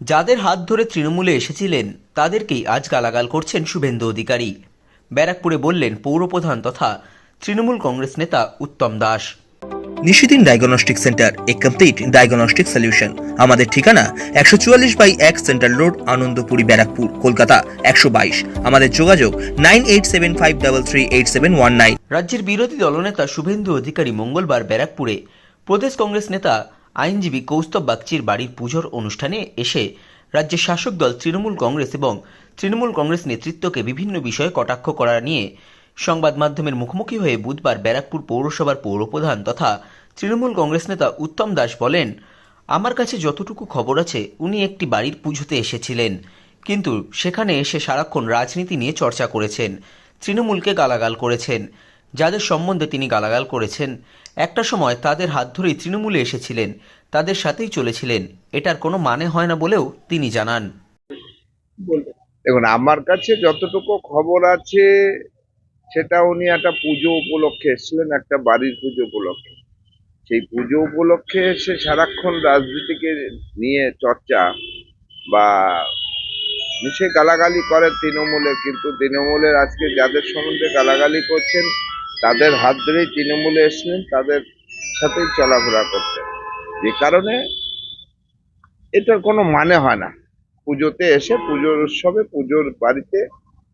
যাদের হাত ধরে তৃণমূলে এসেছিলেন তাদেরকেই আজ গালাগাল করছেন শুভেন্দু অধিকারী। ব্যারাকপুরে বললেন পৌরপ্রধান তথা তৃণমূল কংগ্রেস নেতা উত্তম দাস। নিশিদিন ডায়াগনস্টিক সেন্টার এ কমপ্লিট ডায়াগনস্টিক সলিউশন আমাদের ঠিকানা একশো চুয়াল্লিশ বাই এক সেন্ট্রাল রোড আনন্দপুরি ব্যারাকপুর কলকাতা একশো বাইশ। আমাদের যোগাযোগ nine eight seven five double three eight seven one nine. রাজ্যের বিরোধী দলনেতা শুভেন্দু অধিকারী মঙ্গলবার ব্যারাকপুরে প্রদেশ কংগ্রেস নেতা আইনজীবী কৌস্তব বাগচির বাড়ির পুজোর অনুষ্ঠানে এসে রাজ্যের শাসক দল তৃণমূল কংগ্রেস এবং তৃণমূল কংগ্রেস নেতৃত্বকে বিভিন্ন বিষয়ে কটাক্ষ করা নিয়ে সংবাদ মাধ্যমের মুখোমুখি হয়ে বুধবার ব্যারাকপুর পৌরসভার পৌরপ্রধান তথা তৃণমূল কংগ্রেস নেতা উত্তম দাস বলেন, আমার কাছে যতটুকু খবর আছে, উনি একটি বাড়ির পুজোতে এসেছিলেন। কিন্তু সেখানে এসে সারাক্ষণ রাজনীতি নিয়ে চর্চা করেছেন, তৃণমূলকে গালাগাল করেছেন। যাদের সম্বন্ধে তিনি গালাগাল করেছেন। একটা সময় তাদের হাত ধরেই তৃণমূলে এসেছিলেন। তাদের সাথেই চলেছিলেন। এটার কোনো মানে হয় না বলেও তিনি জানান। দেখুন আমার কাছে যতটুকু খবর আছে সেটা উনি একটা পুজো উপলক্ষে এসেছিলেন একটা বাড়ির পুজো উপলক্ষে। সেই পুজো উপলক্ষে এসে সারাক্ষণ রাজনীতিকে নিয়ে চর্চা বা সে গালাগালি করে তৃণমূলে। কিন্তু তৃণমূলের আজকে যাদের সম্বন্ধে গালাগালি করছেন তাদের হাত ধরেই তৃণমূলে এসেছিলেন তাদের সাথেই চলাফেরা করতেন। যে কারণে এটার কোনো মানে হয় না। পুজোতে এসে পুজোর উৎসবে পুজোর বাড়িতে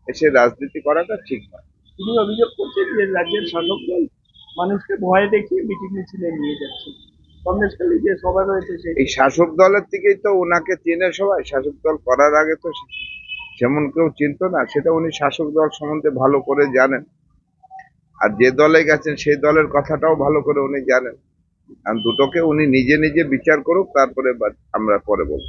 এসে রাজনীতি করাটা ঠিক নয়। তিনি অভিযোগ করছেন যে রাজ্যের শাসক দল মানুষকে ভয় দেখিয়ে মিটিং মিছিলে নিয়ে যাচ্ছে। সন্দেশখালী যে সভা রয়েছে এই শাসক দলের থেকেই তো ওনাকে চেনে সবাই। শাসক দল করার আগে তো যেমন কেউ চিনতো না। সেটা উনি শাসক দল সম্বন্ধে ভালো করে জানেন। আর যে দলে গেছেন, সেই দলের কথাটাও ভালো করে উনি জানেন। আর দুটোকে উনি নিজে নিজে বিচার করুক, তারপরে আমরা পরে বলব।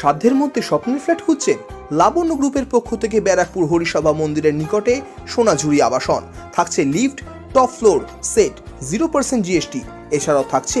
সাধ্যের মধ্যে স্বপ্নের ফ্ল্যাট খুঁজছেন লাবণ্য গ্রুপের পক্ষ থেকে ব্যারাকপুর হরিসভা মন্দিরের নিকটে সোনাঝুরি আবাসন। থাকছে lift, top floor, set zero percent GST এছাড়াও থাকছে